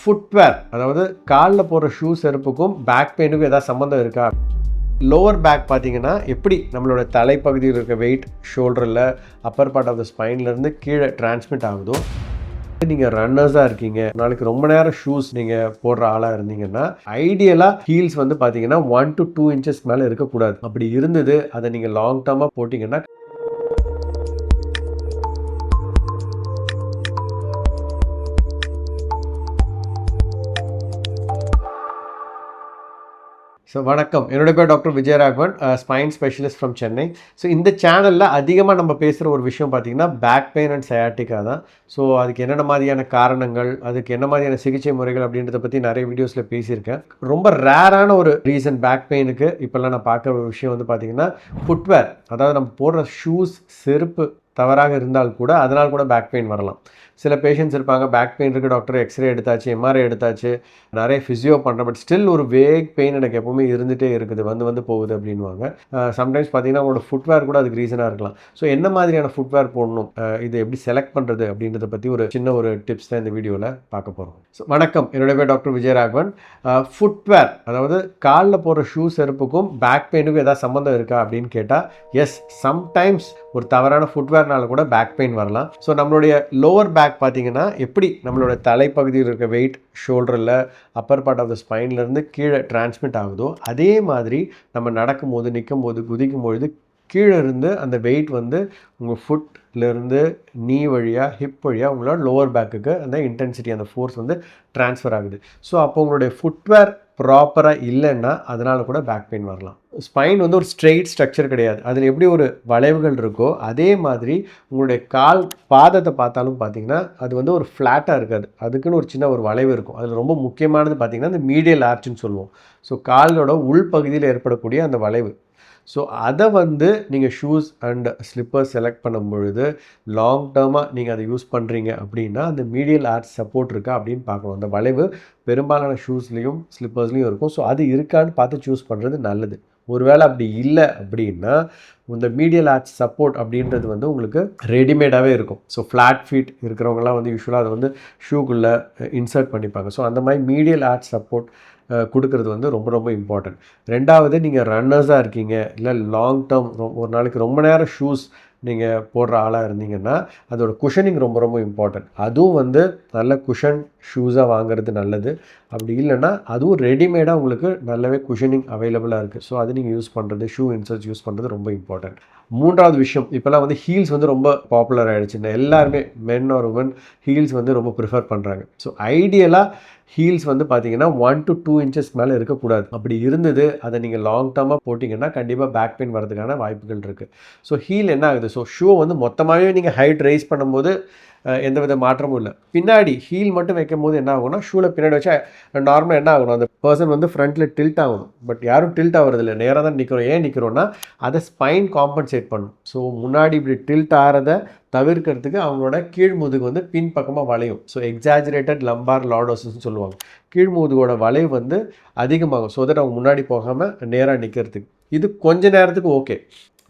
Footwear அதாவது காலில் போடுற ஷூ செருப்புக்கும் பேக் பெயினுக்கும் ஏதாவது சம்மந்தம் இருக்கா? லோவர் பேக் பார்த்தீங்கன்னா எப்படி நம்மளோட தலைப்பகுதியில் இருக்க வெயிட் ஷோல்டரில் அப்பர் பார்ட் ஆஃப் த ஸ்பைன்லேருந்து கீழே டிரான்ஸ்மிட் ஆகுதோ? நீங்கள் ரன்னர்ஸாக இருக்கீங்க. நாளைக்கு ரொம்ப நேரம் ஷூஸ் நீங்கள் போடுற ஆளாக இருந்தீங்கன்னா ஐடியலாக ஹீல்ஸ் வந்து பார்த்தீங்கன்னா ஒன் டு டூ இன்ச்சஸ் மேலே இருக்கக்கூடாது. அப்படி இருந்தது அதை நீங்கள் லாங் டேர்மாக போட்டிங்கன்னா ஸோ வணக்கம். என்னோட பேர் doctor Vijayaraghavan spine specialist from Chennai so இந்த சேனலில் அதிகமாக நம்ம பேசுகிற ஒரு விஷயம் பார்த்தீங்கன்னா பேக் பெயின் அண்ட் சயாட்டிக்கா தான். ஸோ அதுக்கு என்னென்ன மாதிரியான காரணங்கள் அதுக்கு என்ன மாதிரியான சிகிச்சை முறைகள் அப்படின்றத பற்றி நிறைய வீடியோஸில் பேசியிருக்கேன். ரொம்ப ரேரான ஒரு ரீசன் பேக் பெயினுக்கு இப்போல்லாம் நான் பார்க்குற ஒரு விஷயம் வந்து பார்த்திங்கன்னா ஃபுட்வேர் அதாவது நம்ம போடுற ஷூஸ் செருப்பு தவறாக இருந்தால் கூட அதனால் கூட பேக் பெயின் வரலாம். சில பேஷண்ட்ஸ் இருப்பாங்க பேக் பெயின் இருக்குது டாக்டர் எக்ஸ்ரே எடுத்தாச்சு எம்ஆர்ஐ எடுத்தாச்சு நிறைய ஃபிசியோ பண்ணுறேன் பட் ஸ்டில் ஒரு வேக் பெயின் எனக்கு எப்போவுமே இருந்துகிட்டே இருக்குது வந்து வந்து போகுது அப்படின்வாங்க சம்டைம்ஸ் பார்த்தீங்கன்னா உங்களோட ஃபுட்வேர் கூட அதுக்கு ரீசனாக இருக்கலாம். ஸோ என்ன மாதிரியான ஃபுட்வேர் போடணும்? இது எப்படி செலக்ட் பண்ணுறது அப்படின்றத பற்றி ஒரு சின்ன ஒரு டிப்ஸ் தான் இந்த வீடியோவில் பார்க்க போகிறோம் ஸோ வணக்கம். என்னுடைய பேர் டாக்டர் விஜயராகவன். ஃபுட்வேர் அதாவது காலில் போடுற ஷூ செருப்புக்கும் பேக் பெயினுக்கும் ஏதாவது சம்மந்தம் இருக்கா அப்படின்னு கேட்டால் எஸ் சம்டைம்ஸ் ஒரு தவறான ஃபுட்வேர் ஃபுட்வேர்னால கூட பேக் பெயின் வரலாம். ஸோ நம்மளுடைய லோவர் பேக் பார்த்தீங்கன்னா எப்படி நம்மளோட தலைப்பகுதியில் இருக்க வெயிட் ஷோல்டரில் அப்பர் பார்ட் ஆஃப் த ஸ்பைன்லேருந்து கீழே டிரான்ஸ்மிட் ஆகுதோ அதே மாதிரி நம்ம நடக்கும்போது நிற்கும் போது குதிக்கும் பொழுது கீழே இருந்து அந்த வெயிட் வந்து உங்கள் ஃபுட்லேருந்து நீ வழியாக ஹிப் வழியாக உங்களோட லோவர் பேக்குக்கு அந்த இன்டென்சிட்டி அந்த ஃபோர்ஸ் வந்து ட்ரான்ஸ்ஃபர் ஆகுது. ஸோ அப்போ உங்களுடைய ஃபுட்வேர் ப்ராப்பராக இல்லைன்னா அதனால் கூட பேக் பெயின் வரலாம். ஸ்பைன் வந்து ஒரு ஸ்ட்ரெயிட் ஸ்ட்ரக்சர் கிடையாது. அதில் எப்படி ஒரு வளைவுகள் இருக்கோ அதே மாதிரி உங்களுடைய கால் பாதத்தை பார்த்தாலும் பார்த்தீங்கன்னா அது வந்து ஒரு ஃப்ளாட்டாக இருக்காது. அதுக்குன்னு ஒரு சின்ன ஒரு வளைவு இருக்கும். அதில் ரொம்ப முக்கியமானது பார்த்தீங்கன்னா அந்த மீடியல் ஆர்ச்சுன்னு சொல்லுவோம். ஸோ காலோட உள்பகுதியில் ஏற்படக்கூடிய அந்த வளைவு. ஸோ அதை வந்து நீங்கள் ஷூஸ் அண்ட் ஸ்லிப்பர்ஸ் செலக்ட் பண்ணும் பொழுது லாங் டேர்மாக நீங்கள் அதை யூஸ் பண்ணுறீங்க அப்படின்னா அந்த மீடியல் ஆர்ட் சப்போர்ட் இருக்கா அப்படின்னு பார்க்கணும். அந்த வளைவு பெரும்பாலான ஷூஸ்லேயும் ஸ்லிப்பர்ஸ்லேயும் இருக்கும். ஸோ அது இருக்கான்னு பார்த்து சூஸ் பண்ணுறது நல்லது. ஒருவேளை அப்படி இல்லை அப்படின்னா இந்த மீடியல் ஆர்ச் சப்போர்ட் அப்படின்றது வந்து உங்களுக்கு ரெடிமேடாகவே இருக்கும். ஸோ ஃப்ளாட் ஃபீட் இருக்கிறவங்கலாம் வந்து யூஸ்வலாக அதை வந்து ஷூக்குள்ளே இன்சர்ட் eh, பண்ணிப்பாங்க. ஸோ அந்த மாதிரி மீடியல் ஆர்ச் சப்போர்ட் கொடுக்கறது வந்து ரொம்ப ரொம்ப இம்பார்ட்டன்ட் ரெண்டாவது நீங்கள் ரன்னர்ஸாக இருக்கீங்க இல்லை லாங் டேர்ம் ஒரு நாளைக்கு ரொம்ப நேரம் ஷூஸ் நீங்கள் போடுற ஆளாக இருந்தீங்கன்னா அதோட குஷனிங் ரொம்ப ரொம்ப இம்பார்ட்டன்ட் அதுவும் வந்து நல்ல குஷன் ஷூஸாக வாங்குறது நல்லது. அப்படி இல்லைன்னா அதுவும் ரெடிமேடாக உங்களுக்கு நல்லாவே குஷனிங் அவைலபிளாக இருக்குது ஸோ அது நீங்கள் யூஸ் பண்ணுறது ஷூ இன்சர்ட்ஸ் யூஸ் பண்ணுறது ரொம்ப இம்பார்ட்டன்ட் மூன்றாவது விஷயம் இப்போல்லாம் வந்து ஹீல்ஸ் வந்து ரொம்ப பாப்புலர் ஆகிடுச்சு எல்லாருமே மென் ஆர் உமன் ஹீல்ஸ் வந்து ரொம்ப ப்ரிஃபர் பண்ணுறாங்க ஸோ ஐடியலாக ஹீல்ஸ் வந்து பார்த்தீங்கன்னா ஒன் டு டூ இன்ச்சஸ் மேலே இருக்கக்கூடாது. அப்படி இருந்தது அதை நீங்கள் லாங் டேர்மாக போட்டிங்கன்னா கண்டிப்பாக பேக் பெயின் வரதுக்கான வாய்ப்புகள் இருக்குது ஸோ ஹீல் என்ன ஆகுது? ஸோ ஷூ வந்து மொத்தமாகவே நீங்கள் ஹைட் ரைஸ் பண்ணும்போது எந்த வித மாற்றமும் இல்லை. பின்னாடி ஹீல் மட்டும் வைக்கும் போது என்ன ஆகும்னா ஷூவில் பின்னாடி வச்சா நார்மலாக என்ன ஆகணும்? அந்த பர்சன் வந்து ஃப்ரண்ட்டில் டில்ட் ஆகணும். பட் யாரும் டில்ட் ஆகிறதில்ல நேராக தான் நிற்கிறோம் ஏன் நிற்கிறோன்னா அதை ஸ்பைன் காம்பன்சேட் பண்ணும். ஸோ முன்னாடி இப்படி டில்ட் ஆகிறத தவிர்க்கிறதுக்கு அவங்களோட கீழ்முதுகு வந்து பின்பக்கமாக வளையும். ஸோ எக்ஸாஜரேட்டட் லம்பார் லாடோசஸ்னு சொல்லுவாங்க. கீழ்முதுகோட வளைவு வந்து அதிகமாகும். ஸோ தட் அவங்க முன்னாடி போகாமல் நேராக நிற்கிறதுக்கு இது கொஞ்ச நேரத்துக்கு ஓகே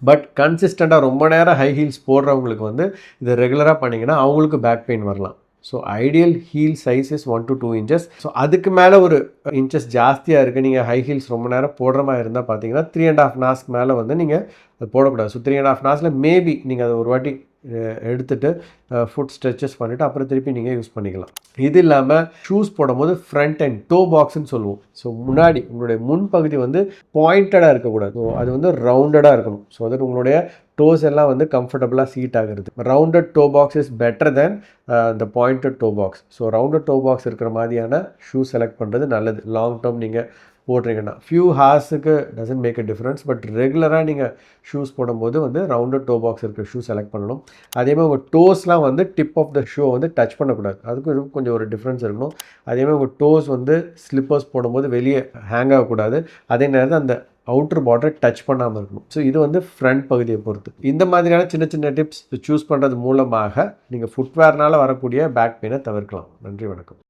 பட் கன்சிஸ்டண்ட்டாக ரொம்ப நேரம் ஹை ஹீல்ஸ் போடுறவங்களுக்கு வந்து இதை ரெகுலராக பண்ணிங்கன்னா அவங்களுக்கு பேக் பெயின் வரலாம். So ideal heel size is one to two inches so அதுக்கு மேலே ஒரு இன்ச்சஸ் ஜாஸ்தியாக இருக்குது நீங்கள் ஹை ஹீல்ஸ் ரொம்ப நேரம் போடுற மாதிரி இருந்தால் பார்த்தீங்கன்னா த்ரீ அண்ட் ஆஃப் நாஸ்க்கு மேலே வந்து நீங்கள் அது போடக்கூடாது. ஸோ த்ரீ அண்ட் ஆஃப் நாஸில் மேபி நீங்கள் அதை ஒரு வாட்டி எடுத்துகிட்டு ஃபுட் ஸ்ட்ரெச்சஸ் பண்ணிவிட்டு அப்புறம் திருப்பி நீங்கள் யூஸ் பண்ணிக்கலாம். இது இல்லாமல் ஷூஸ் போடும்போது ஃப்ரண்ட் அண்ட் டோ பாக்ஸ்னு சொல்லுவோம். ஸோ முன்னாடி உங்களுடைய முன்பகுதி வந்து பாயிண்டடாக இருக்கக்கூடாது. ஸோ அது வந்து ரவுண்டடாக இருக்கணும். ஸோ அது உங்களுடைய டோஸ் எல்லாம் வந்து கம்ஃபர்டபுளாக சீட் ஆகிறது. Rounded toe box is better than இந்த pointed toe box so rounded toe box இருக்கிற மாதிரியான ஷூ செலக்ட் பண்ணுறது நல்லது. லாங் டேர்ம் நீங்கள் போடுறீங்கன்னா few ஹார்ஸுக்கு doesn't make a difference but ரெகுலராக நீங்கள் ஷூஸ் போடும்போது வந்து ரவுண்டட் டோ பாக்ஸ் இருக்கிற ஷூ செலக்ட் பண்ணணும். அதே மாதிரி உங்கள் டோஸ்லாம் வந்து டிப் ஆஃப் த ஷூ வந்து டச் பண்ணக்கூடாது. அதுக்கும் இதுக்கும் கொஞ்சம் ஒரு டிஃப்ரென்ஸ் இருக்கணும். அதே மாதிரி உங்கள் டோஸ் வந்து ஸ்லிப்பர்ஸ் போடும்போது வெளியே ஹேங் ஆகக்கூடாது. அதே நேரத்தில் அந்த அவுட்டர் பார்டரை டச் பண்ணாமல் இருக்கணும். ஸோ இது வந்து ஃப்ரண்ட் பகுதியை பொறுத்து. இந்த மாதிரியான சின்ன சின்ன டிப்ஸ் சூஸ் பண்ணுறது மூலமாக நீங்கள் ஃபுட்வேர்னால் வரக்கூடிய பேக் பெயினை தவிர்க்கலாம். நன்றி வணக்கம்.